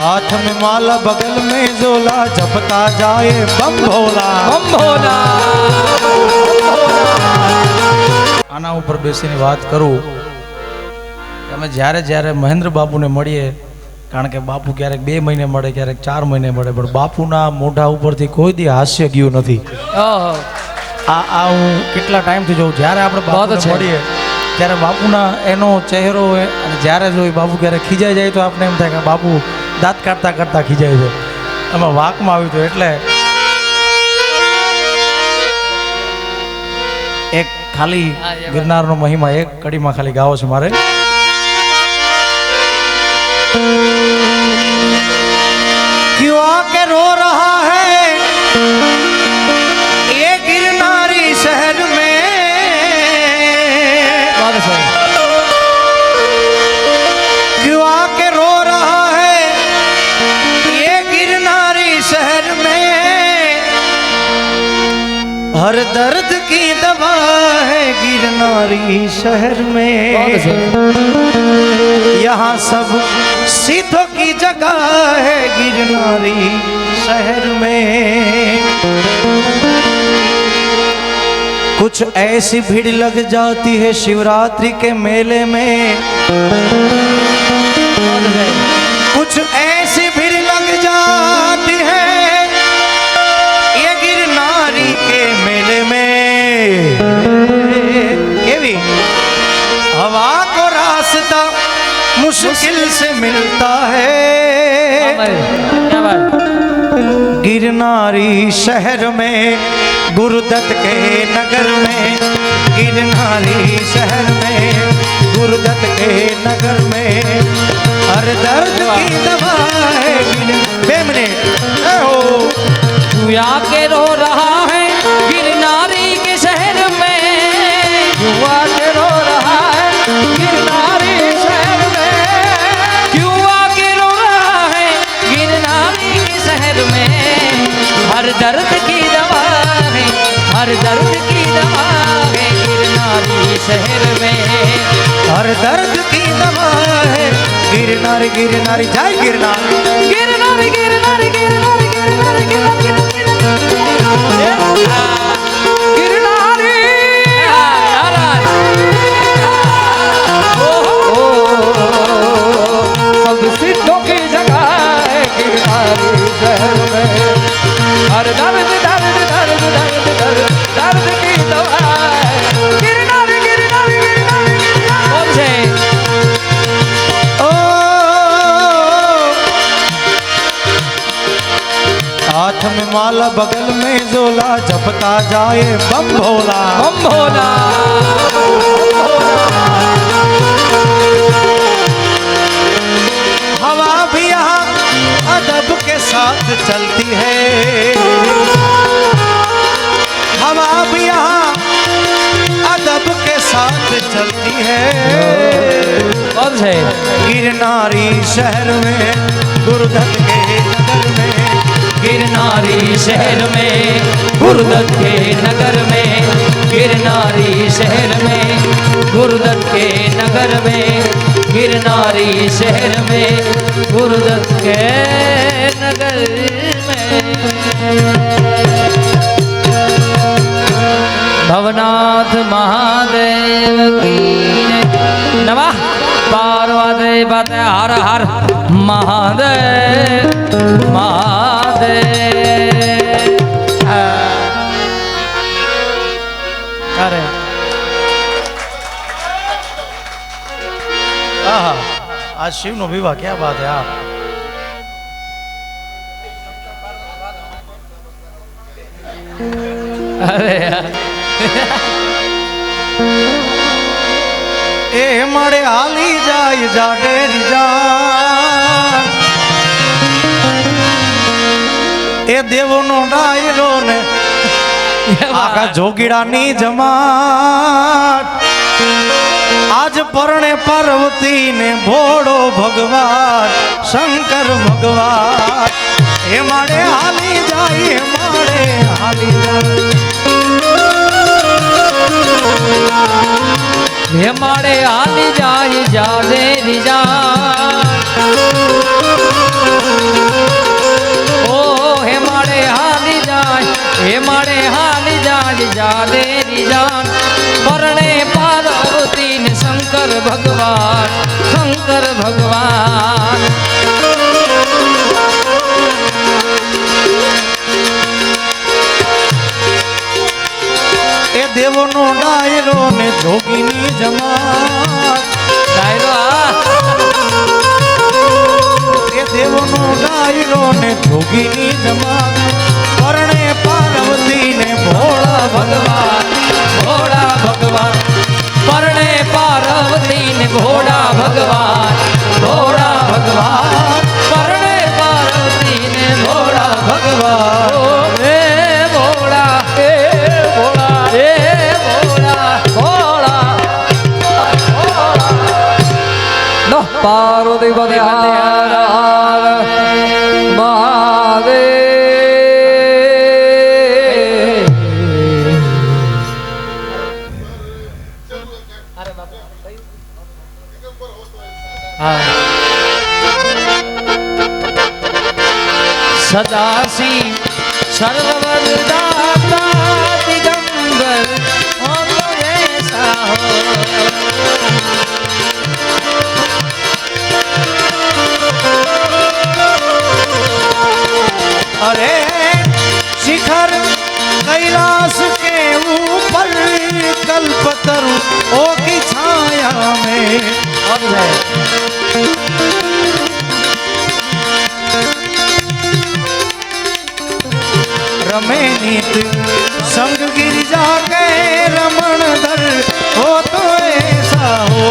हाथ में माला बगल में झोला जपता जाए बम भोला બમ ભોલા આના ઉપર બેસીને વાત કરું કે અમે જ્યારે જ્યારે મહેન્દ્ર બાપુને મળીએ કારણ કે બાપુ ક્યારેક બે મહિને મળે ક્યારેક ચાર મહિને મળે પણ બાપુના મોઢા ઉપરથી કોઈ દી હાસ્ય ગયું નથી ઓહો આ આ હું કેટલા ટાઈમથી જોઉં જ્યારે આપણે વાત બાપુને છે. મળીએ ત્યારે બાપુના એનો ચહેરો એ અને જ્યારે જોઈ બાપુ ક્યારેક ખીજાઈ જાય તો આપણે એમ થાય કે બાપુ દાંત કાઢતા કાઢતા ખીજાય છે એમાં વાકમાં આવ્યું હતું એટલે એક ખાલી. ગિરનારનો મહિમા એક કડીમાં ખાલી ગાવો છે મારે हर दर्द की दवा है गिरनारी शहर में। अच्छा। यहाँ सब सिद्धों की जगह है गिरनारी शहर में। कुछ ऐसी भीड़ लग जाती है शिवरात्रि के मेले में। गुरुदत्त के नगर में गिरनारी शहर में गुरुदत्त के नगर में हर दर्द की दवा है गिर- बे मिनट ए हो तू आके रो रहा हर दर्द की दवा है, गिरनारी शहर में हर दर्द की दवा है, गिरनार गिरनार, जय गिरनार। गिरनार गिरनार गिरनार गिरनार गिरनार। गिरनारी हाथ में माला बगल में झोला जपता जाए बम भोला बम भोला हवा भी यहाँ अदब के साथ चलती है। हवा भी यहाँ अदब के साथ चलती है। कौन से? गिरनारी शहर में में गिरनारी शहर में गुरुदत्त के नगर में गिरनारी शहर में गुरुदत्त के नगर में गिरनारी शहर में गुरुदत्त के नगर में भवनाथ महादेव की नमः पार्वती पते हर हर महादेव महादेव આહા શિવ શિવનો વિવાહ ક્યાં વાત હે આ? અરે એ મળે હાલી જાય જાડેરી જા એ દેવોનો ડાયરો ને આખા જોગીડાની જમાત આજ પરણે પાર્વતી ને ભોળો ભગવાન, શંકર ભગવાન. એ મારે હાલી જાય, એ મારે હાલી જાય. હે મારે હાલી જાય જાડે રીજા ભગવાન, શંકર ભગવાન. એ દેવોનો ડાયરો ને જોગીની જમા ડાયરો એ દેવોનો ડાયરો ને જોગીની જમા પરણે પાર્વતી ને ભોળા ભગવાન. ભોળા ભગવાન ભોળા ભગવાન, પરણે પાર્વતી ને ભોળા ભગવાન. એ ભોળા એ ભોળા એ ભોળા પાર્વતી પદે રમે નીત. સંગ ગિરજા કે રમણ ધર હો તો એસા હો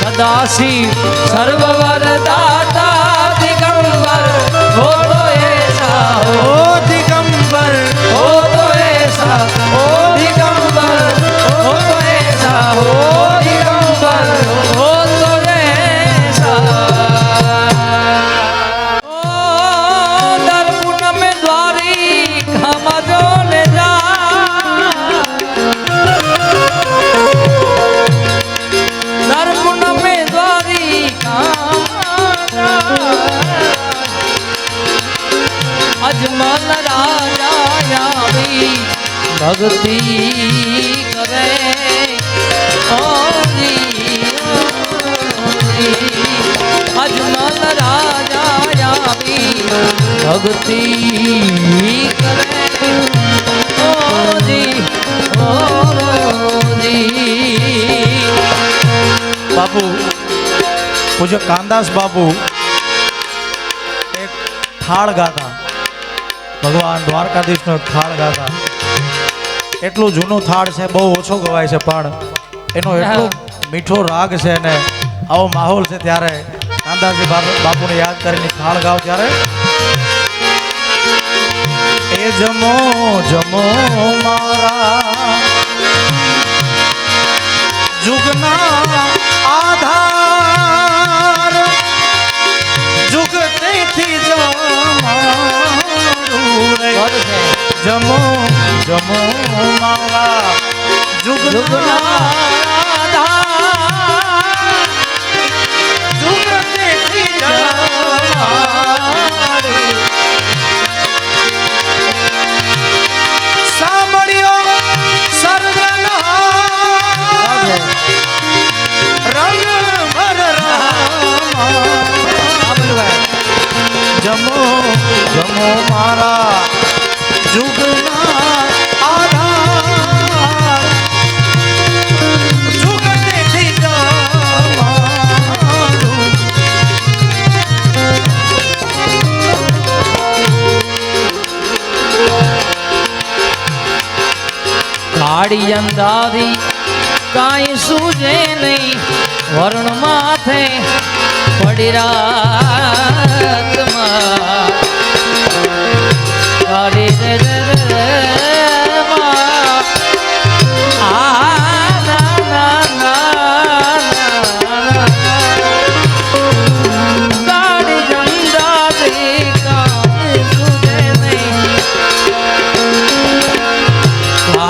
સદાશિવ, સર્વવરદાતા દિગંબર હો તો એસા હો અજમલ રાજા આવી ભક્તિ કરે. અજમલ રાજા આવી ભક્તિ કરે ઓજી, ઓજી. બાપુ પૂજ્ય કાનદાસ બાપુ એક થાળ ગાતા ભગવાન દ્વારકાધીશનો થાળ ગાતા. એટલું જૂનું થાળ છે બહુ ઓછો ગવાય છે પણ એનો એટલો મીઠો રાગ છે ને આવો માહોલ છે ત્યારે કાંદાજી બાપુ- બાપુને યાદ કરીને થાળ ગાવ ત્યારે. એ જમો જમો મારા જુગના કાળી અંધારી કાંઈ સૂજે નહીં વરણ માથે પડી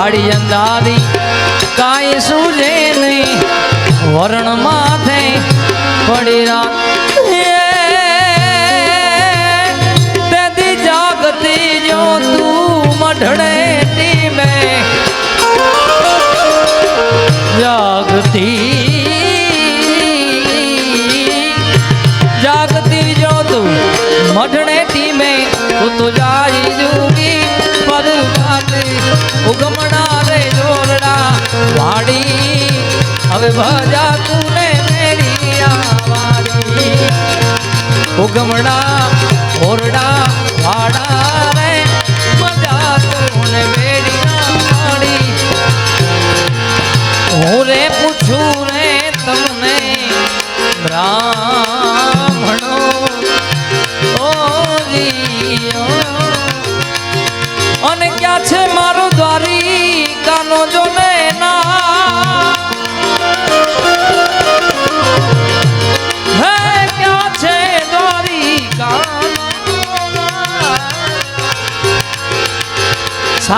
કાળી અંધારી, કાંઈ સૂજે નહીં, વરણ માથે પડી રાત તેથી જાગતી જો તું મઢડે ટીમે, જાગતી હવે ભજા તુને મેરી આવારી ઉગમણા ઓરડા વાડા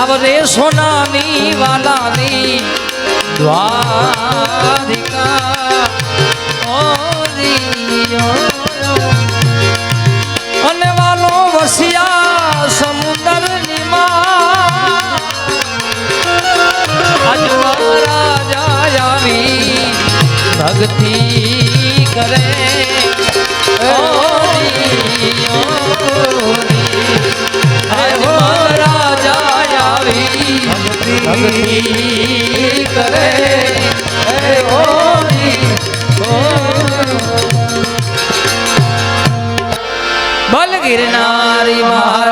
સાવરે સોનાની વાલાની દ્વારિકા. અને વાલો વસિયા સમુદરમાં. આજ આવી ભક્તિ કરે. ભક્તિ કરે બલ ગિરનારી મહારાજ